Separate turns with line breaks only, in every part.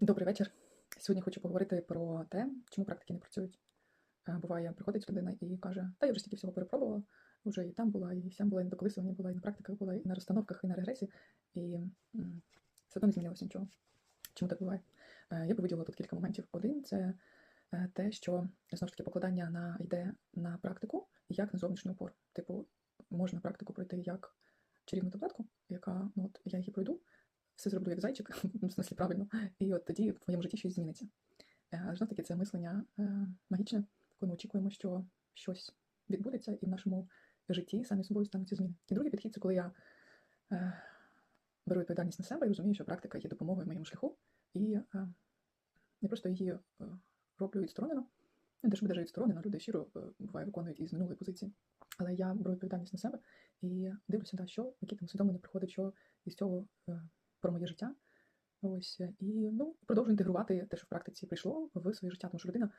Добрий вечір. Сьогодні хочу поговорити про те, чому практики не працюють. Е, Буває, приходить людина і каже, та я вже стільки всього перепробувала, вже і там була, і сям була, і на доколисуванні була, і на практиках була, і на розстановках, і на регресі, і все одно не змінилося нічого. Чому так буває? Е, Я би виділила тут кілька моментів. Один це е, те, що знову ж таки покладання на йде на практику як на зовнішню опору. Типу, можна практику пройти як чарівну таблетку, яка ну от я її пройду, все зроблю як зайчик, в смислі правильно, і от тоді в моєму житті щось зміниться. Е, Але таки це мислення е, магічне, коли ми очікуємо, що щось відбудеться, і в нашому житті самі собою стануться зміни. І другий підхід це коли я е, беру відповідальність на себе і розумію, що практика є допомогою моєму шляху, і е, я просто її роблю відсторонено. Не те, що даже відсторонено, люди щиро буває виконують із минулої позиції. Але я беру відповідальність на себе і дивлюся, да, що, які там усвідомлення приходить, що із цього про моє життя. Ось і ну, продовжую інтегрувати те, що в практиці прийшло в своє життя, тому що людина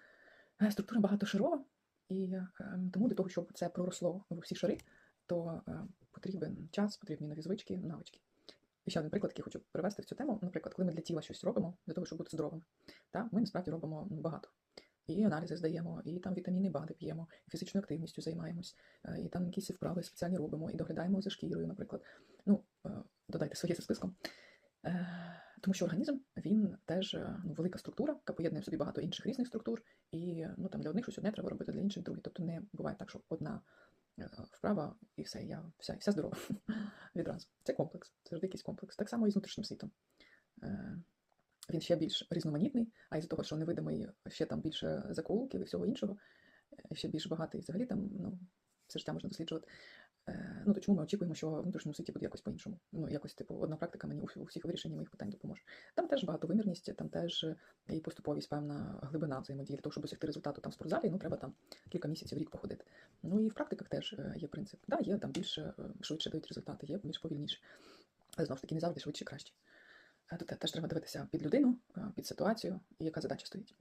е, структура багатошарова, і е, тому для того, щоб це проросло в усі шари, то е, потрібен час, потрібні нові звички, навички. І ще один приклад, який хочу привести в цю тему. Наприклад, коли ми для тіла щось робимо, для того, щоб бути здоровими, та, ми насправді робимо багато. І аналізи здаємо, і там вітаміни БАДи п'ємо, і фізичною активністю займаємось, і там якісь вправи спеціальні робимо, і доглядаємо за шкірою, наприклад. Ну, додайте своє за списком. Е, Тому що організм він теж е, ну, велика структура, яка поєднує в собі багато інших різних структур, і ну, там для одних щось одне треба робити, для інших друге. Тобто не буває так, що одна е, вправа і все, я вся, вся здорова відразу. Це комплекс, це завжди якийсь комплекс. Так само і з внутрішнім світом. Він ще більш різноманітний, а із-за того, що невидимий ще там більше заколків і всього іншого, ще більш багатий взагалі там, ну, все життя можна досліджувати. Е, Ну, то чому ми очікуємо, що в внутрішньому світі буде якось по-іншому? Ну, якось, типу, одна практика мені у всіх вирішенні моїх питань допоможе. Там теж багатовимірність, там теж е, і поступовість, певна глибина взаємодії. Для того, щоб досягти результату там в спортзалі, ну треба там кілька місяців, рік походити. Ну і в практиках теж е, є принцип. Да, є там більше швидше дають результати, є більш повільніше. Але знову ж таки не завжди швидше краще. Тут теж треба дивитися під людину, під ситуацію і яка задача стоїть.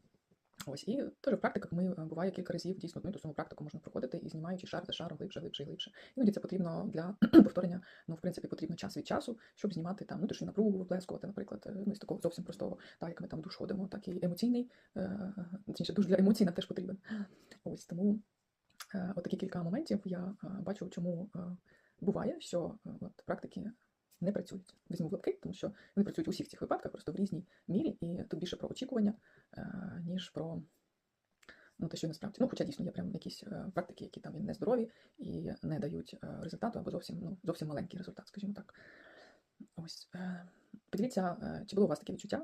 Ось і теж в практиках ми е, буває кілька разів дійсно ну, ту саму практику можна проходити і знімаючи шар за шаром глибше, глибше і глибше. Іноді це потрібно для повторення. Ну, в принципі, потрібно час від часу, щоб знімати там внутрішню напругу, виплескувати, наприклад, е, ну, з такого зовсім простого, так як ми там душ ходимо, так і емоційний, е, точніше, душ для емоцій нам теж потрібен. Ось тому отакі кілька моментів я бачу, чому буває, що от, практики не працюють. Візьму в лапки, тому що вони працюють у всіх цих випадках, просто в різній мірі, і тут більше про очікування, е, ніж про ну, те, що насправді. Ну, хоча дійсно є прям якісь е, практики, які там не нездорові і не дають е, результату, або зовсім, ну, зовсім маленький результат, скажімо так. Ось. Подивіться, чи було у вас таке відчуття,